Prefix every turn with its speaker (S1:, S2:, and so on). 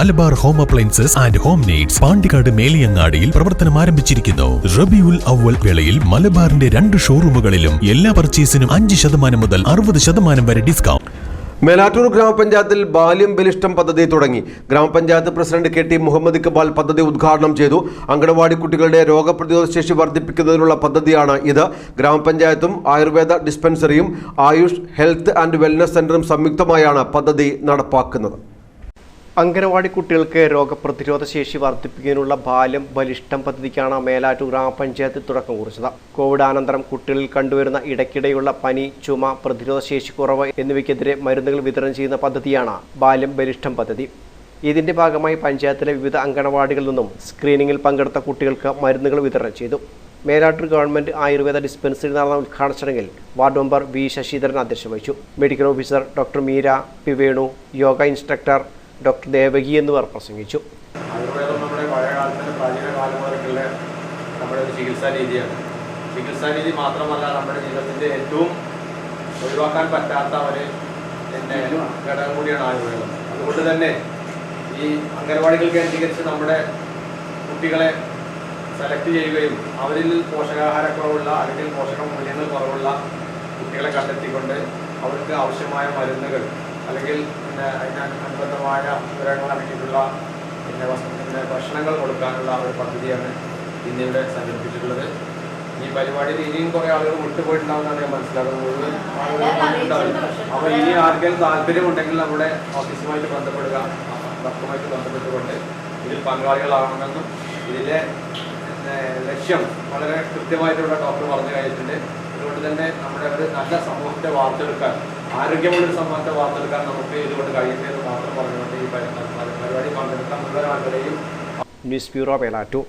S1: Malabar home appliances and home needs Pandikkad മേലിയങ്ങാടിയിൽ പ്രവർത്തനം ആരംഭിച്ചിരിക്കുന്നു. റബിയുൽ അവൽ വേളയിൽ മലബാറിന്റെ രണ്ട് ഷോറൂമുകളിലും എല്ലാ പർച്ചേസിനും അഞ്ച് ശതമാനം മുതൽ അറുപത് ശതമാനം വരെ ഡിസ്കൗണ്ട്.
S2: മേലാറ്റൂർ ഗ്രാമപഞ്ചായത്തിൽ ബാല്യം ബലിഷ്ടം പദ്ധതി തുടങ്ങി. ഗ്രാമപഞ്ചായത്ത് president K T Muhammad Iqbal പദ്ധതി ഉദ്ഘാടനം ചെയ്തു. അങ്കണവാടി കുട്ടികളുടെ രോഗപ്രതിരോധ ശേഷി വർദ്ധിപ്പിക്കുന്നതിനുള്ള പദ്ധതിയാണ് ഇത്. ഗ്രാമപഞ്ചായത്തും ആയുർവേദ ഡിസ്പെൻസറിയും ആയുഷ് ഹെൽത്ത് ആൻഡ് വെൽനസ് സെന്ററും സംയുക്തമായാണ് പദ്ധതി നടപ്പാക്കുന്നത്.
S3: അംഗനവാടി കുട്ടികൾക്ക് രോഗപ്രതിരോധ ശേഷി വർദ്ധിപ്പിക്കുന്നതിനുള്ള ബാല്യം ബലിഷ്ടം പദ്ധതിക്കാണ് മേലാറ്റൂർ ഗ്രാമപഞ്ചായത്ത് തുടക്കം കുറിച്ചത്. കോവിഡ് അനന്തരം കുട്ടികളിൽ കണ്ടുവരുന്ന ഇടയ്ക്കിടെയുള്ള പനി ചുമ പ്രതിരോധ ശേഷി കുറവ് എന്നിവയ്ക്കെതിരെ മരുന്നുകൾ വിതരണം ചെയ്യുന്ന പദ്ധതിയാണ് ബാല്യം ബലിഷ്ടം പദ്ധതി. ഇതിന്റെ ഭാഗമായി പഞ്ചായത്തിലെ വിവിധ അംഗനവാടികളിൽ നിന്നും സ്ക്രീനിങ്ങിൽ പങ്കെടുത്ത കുട്ടികൾക്ക് മരുന്നുകൾ വിതരണം ചെയ്തു. മേലാട്ടൂർ ഗവൺമെന്റ് ആയുർവേദ ഡിസ്പെൻസറി നടന്ന ഉദ്ഘാടന ചടങ്ങിൽ വാർഡ് മെമ്പർ വി ശശിധരൻ അധ്യക്ഷത വഹിച്ചു. Medical officer doctor Meera P Venu yoga instructor doctor Devaki എന്നിവർ പ്രസംഗിച്ചു.
S4: ആയുർവേദം നമ്മുടെ പഴയ കാലത്തിന് പ്രാചീന കാലം മുതലുള്ള നമ്മുടെ ഒരു ചികിത്സാ രീതിയാണ്. ചികിത്സാ രീതി മാത്രമല്ല നമ്മുടെ ജീവിതത്തിന്റെ ഏറ്റവും ഒഴിവാക്കാൻ പറ്റാത്ത ഒരു എന്റെ ഘടകം കൂടിയാണ് ആയുർവേദം. അതുകൊണ്ട് തന്നെ ഈ അംഗനവാടികൾ കേന്ദ്രീകരിച്ച് നമ്മുടെ കുട്ടികളെ സെലക്ട് ചെയ്യുകയും അവരിൽ പോഷകാഹാരക്കുറവുള്ള അല്ലെങ്കിൽ പോഷക മൂല്യങ്ങൾ കുറവുള്ള കുട്ടികളെ കണ്ടെത്തിക്കൊണ്ട് അവർക്ക് ആവശ്യമായ മരുന്നുകൾ അല്ലെങ്കിൽ പിന്നെ അതിന് അനുബന്ധമായ വിവരങ്ങൾ അടങ്ങിയിട്ടുള്ള പിന്നെ പിന്നെ ഭക്ഷണങ്ങൾ കൊടുക്കാനുള്ള ഒരു പദ്ധതിയാണ് ഇന്നിവിടെ സംഘടിപ്പിച്ചിട്ടുള്ളത്. ഈ പരിപാടിയിൽ ഇനിയും കുറേ ആളുകൾ വിട്ടുപോയിട്ടുണ്ടാവുന്നതാണ് ഞാൻ മനസ്സിലാക്കുന്നത്. അപ്പോൾ ഇനി ആർക്കെങ്കിലും താല്പര്യമുണ്ടെങ്കിൽ നമ്മുടെ ഓഫീസുമായിട്ട് ബന്ധപ്പെടുക. ഡോക്ടറുമായിട്ട് ബന്ധപ്പെട്ടുകൊണ്ട് ഇതിൽ പങ്കാളികളാകണമെന്നും ഇതിലെ ലക്ഷ്യം വളരെ കൃത്യമായിട്ടുള്ള ഡോക്ടർ പറഞ്ഞു കഴിഞ്ഞിട്ടുണ്ട്. അതുകൊണ്ട് തന്നെ നമ്മുടെ ഒരു നല്ല സമൂഹത്തെ വാർത്തെടുക്കാൻ ആരോഗ്യമുള്ളൊരു സമൂഹത്തെ വാർത്തെടുക്കാൻ നമുക്ക് ഇതുകൊണ്ട് കഴിയുന്നതെന്ന് മാത്രം പറഞ്ഞുകൊണ്ട് ഈ പരി- പരിപാടി പങ്കെടുക്കാൻ മുഴുവൻ ആളുകളെയും
S3: ന്യൂസ് ബ്യൂറോ മേലാറ്റൂർ